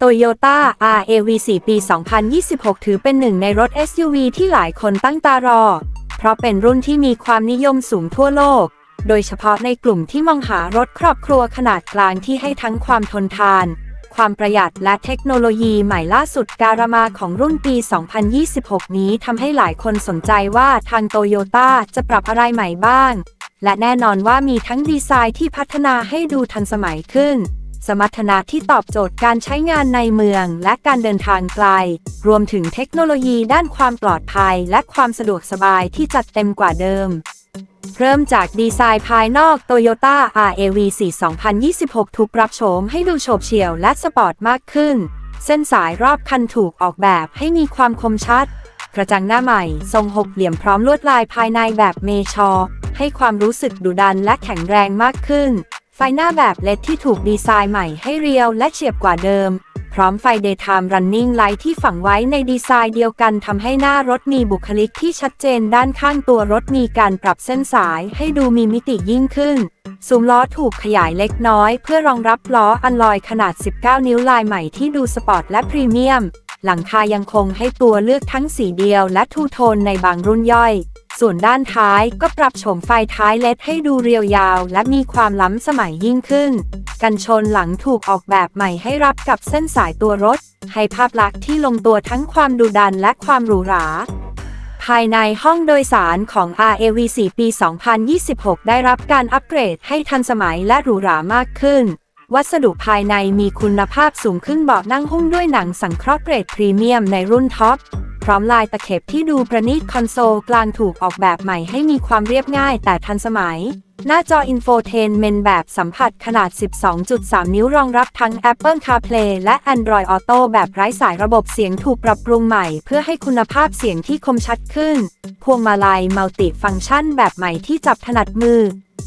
Toyota RAV 4 ปี 2026 ถือเป็นหนึ่งในรถ SUV ที่หลายคนตั้งตารอ เพราะเป็นรุ่นที่มีความนิยมสูงทั่วโลก โดยเฉพาะในกลุ่มที่มองหารถครอบครัวขนาดกลางที่ให้ทั้งความทนทาน ความประหยัดและเทคโนโลยีใหม่ล่าสุดการามาของรุ่นปี 2026 นี้ทำให้หลายคนสนใจว่าทางโตโยต้าจะปรับอะไรใหม่บ้าง และแน่นอนว่ามีทั้งดีไซน์ที่พัฒนาให้ดูทันสมัยขึ้น สมรรถนะที่ตอบโจทย์การใช้งานในเมืองและการเดินทางไกล รวมถึงเทคโนโลยีด้านความปลอดภัยและความสะดวกสบายที่จัดเต็มกว่าเดิม เริ่มจากดีไซน์ภายนอก Toyota RAV 4 2026 ถูกปรับโฉมให้ดูโฉบเฉี่ยวและสปอร์ตมากขึ้น เส้นสายรอบคันถูกออกแบบให้มีความคมชัด กระจังหน้าใหม่ ทรงหกเหลี่ยมพร้อมลวดลายภายในแบบเมชอให้ความรู้สึกดุดันและแข็งแรงมากขึ้น ไฟหน้าแบบเลดที่ถูกดีไซน์ใหม่ให้เรียวและเฉียบกว่าเดิม พร้อมไฟ Daytime Running Light ที่ฝังไว้ในดีไซน์เดียวกันทำให้หน้ารถมีบุคลิกที่ชัดเจนด้านข้างตัวรถมีการปรับเส้นสายให้ดูมีมิติยิ่งขึ้นซุ้มล้อถูกขยายเล็กน้อย เพื่อรองรับล้ออันลอยขนาด 19 นิ้วลายใหม่ที่ดูสปอร์ตและพรีเมียม หลังคายังคงให้ตัวเลือกทั้งสีเดียวและทูโทนในบางรุ่นย่อย ส่วนด้านท้ายก็ปรับโฉมไฟท้ายเลดให้ดูเรียวยาวและมีความล้ำสมัยยิ่งขึ้น กันชนหลังถูกออกแบบใหม่ให้รับกับเส้นสายตัวรถ ให้ภาพลักษณ์ที่ลงตัวทั้งความดุดันและความหรูหราภายในห้องโดยสารของ RAV 4 ปี 2026 ได้รับการอัปเกรดให้ทันสมัยและหรูหรามากขึ้น วัสดุภายในมีคุณภาพสูงขึ้นเบาะนั่งหุ้มด้วยหนังสังเคราะห์เกรดพรีเมียมในรุ่นท็อป พร้อมลายตะเข็บที่ดูประณีตคอนโซลกลางถูกออกแบบใหม่ให้มีความเรียบง่ายแต่ทันสมัย หน้าจออินโฟเทนเมนแบบสัมผัสขนาด 12.3 นิ้วรองรับทั้ง Apple CarPlay และ Android Auto แบบไร้สายระบบเสียงถูกปรับปรุงใหม่ เพื่อให้คุณภาพเสียงที่คมชัดขึ้น พวงมาลัยมัลติฟังก์ชันแบบใหม่ที่จับถนัดมือ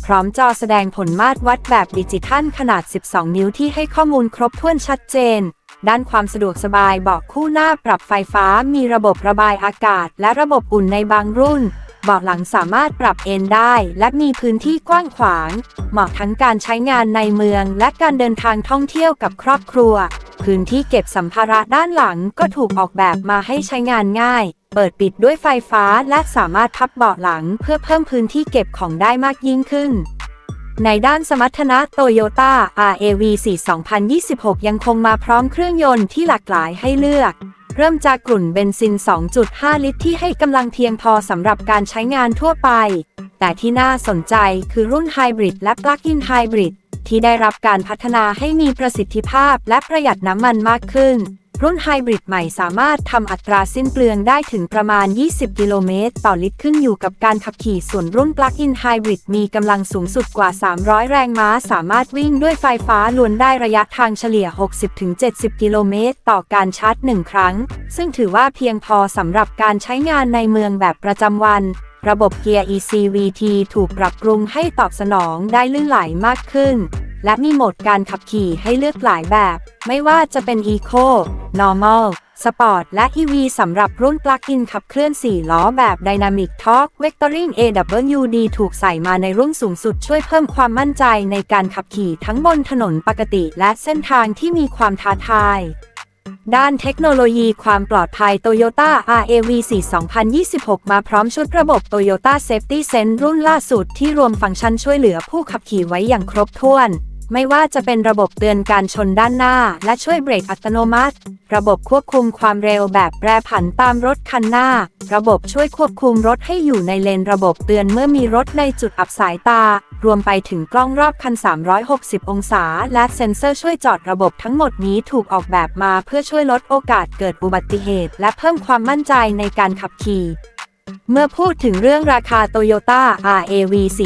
พร้อมจอแสดงผลมาตรวัดแบบดิจิทัลขนาด 12 นิ้วที่ให้ข้อมูลครบถ้วนชัดเจน ด้านความสะดวกสบายเบาะคู่หน้าปรับไฟฟ้ามีระบบระบายอากาศ และระบบอุ่นในบางรุ่นเบาะหลังสามารถปรับเอนได้ และมีพื้นที่กว้างขวาง เหมาะทั้งการใช้งานในเมือง และการเดินทางท่องเที่ยวกับครอบครัว พื้นที่เก็บสัมภาระด้านหลังก็ถูกออกแบบมาให้ใช้งานง่าย เปิดปิดด้วยไฟฟ้าและสามารถพับเบาะหลัง เพื่อเพิ่มพื้นที่เก็บของได้มากยิ่งขึ้น ในด้านสมรรถนะ Toyota RAV 4 2026 ยังคงมาพร้อมเครื่องยนต์ที่หลากหลายให้เลือก เริ่มจากกลุ่นเบนซิน 2.5 ลิตรที่ให้กำลังเพียงพอสำหรับการใช้งานทั่วไป แต่ที่น่าสนใจคือรุ่นไฮบริดและปลั๊กอินไฮบริดที่ได้รับการพัฒนาให้มีประสิทธิภาพและประหยัดน้ำมันมากขึ้น รุ่นไฮบริดใหม่สามารถทำอัตราสิ้นเปลืองได้ถึงประมาณ 20 กิโลเมตร ต่อลิตรขึ้นอยู่กับการขับขี่ส่วนรุ่นปลั๊กอินไฮบริดมีกำลังสูงสุดกว่า 300 แรงม้า สามารถวิ่งด้วยไฟฟ้าล้วนได้ระยะทางเฉลี่ย 60-70 กิโลเมตร ต่อการชาร์จ 1 ครั้ง ซึ่งถือว่าเพียงพอสำหรับการใช้งานในเมืองแบบประจำวันระบบเกียร์ ECVT ถูกปรับปรุงให้ตอบสนองได้ลื่นไหลมากขึ้น และมีโหมดการขับขี่ให้เลือกหลายแบบ ไม่ว่าจะเป็น Eco Normal Sport และ EV สำหรับรุ่นปลั๊กอินขับเคลื่อน 4 ล้อแบบ Dynamic Torque Vectoring AWD ถูกใส่มาในรุ่นสูงสุดช่วยเพิ่มความมั่นใจในการขับขี่ทั้งบนถนนปกติและเส้นทางที่มีความท้าทายด้านเทคโนโลยีความปลอดภัย Toyota RAV 4 2026 มาพร้อมชุดระบบ Toyota Safety Sense รุ่นล่าสุดที่รวมฟังก์ชันช่วยเหลือผู้ขับขี่ไว้อย่างครบถ้วน ไม่ว่าจะเป็นระบบเตือนการชนด้านหน้า และช่วยเบรกอัตโนมัติ ระบบควบคุมความเร็วแบบแปรผันตามรถคันหน้า ระบบช่วยควบคุมรถให้อยู่ในเลนระบบเตือนเมื่อมีรถในจุดอับสายตา รวมไปถึงกล้องรอบคัน 360 องศา และเซ็นเซอร์ช่วยจอดระบบทั้งหมดนี้ถูกออกแบบมาเพื่อช่วยลดโอกาสเกิดอุบัติเหตุ และเพิ่มความมั่นใจในการขับขี่ เมื่อพูดถึงเรื่องราคา Toyota RAV 4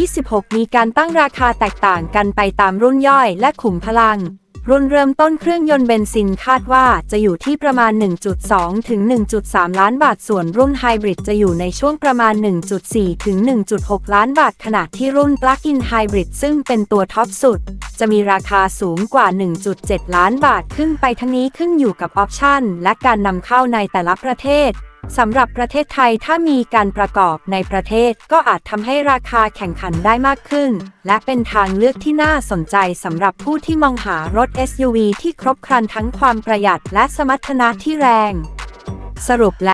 2026 มีการตั้งราคาแตกต่างกันไปตามรุ่นย่อยและขุมพลัง รุ่นเริ่มต้นเครื่องยนต์เบนซินคาดว่าจะอยู่ที่ประมาณ 1.2 ถึง 1.3 ล้านบาท ส่วนรุ่นไฮบริดจะอยู่ในช่วงประมาณ 1.4 ถึง 1.6 ล้านบาท ขณะที่รุ่นปลั๊กอินไฮบริดซึ่งเป็นตัวท็อปสุด จะมีราคาสูงกว่า 1.7 ล้านบาทขึ้นไปทั้งนี้ขึ้นอยู่กับออปชันและการนำเข้าในแต่ละประเทศ สำหรับประเทศไทยถ้ามีการประกอบในประเทศก็อาจทำให้ราคาแข่งขันได้มากขึ้น และเป็นทางเลือกที่น่าสนใจสำหรับผู้ที่มองหารถ SUV ที่ครบครันทั้งความประหยัดและสมรรถนะที่แรง สรุปแล้ว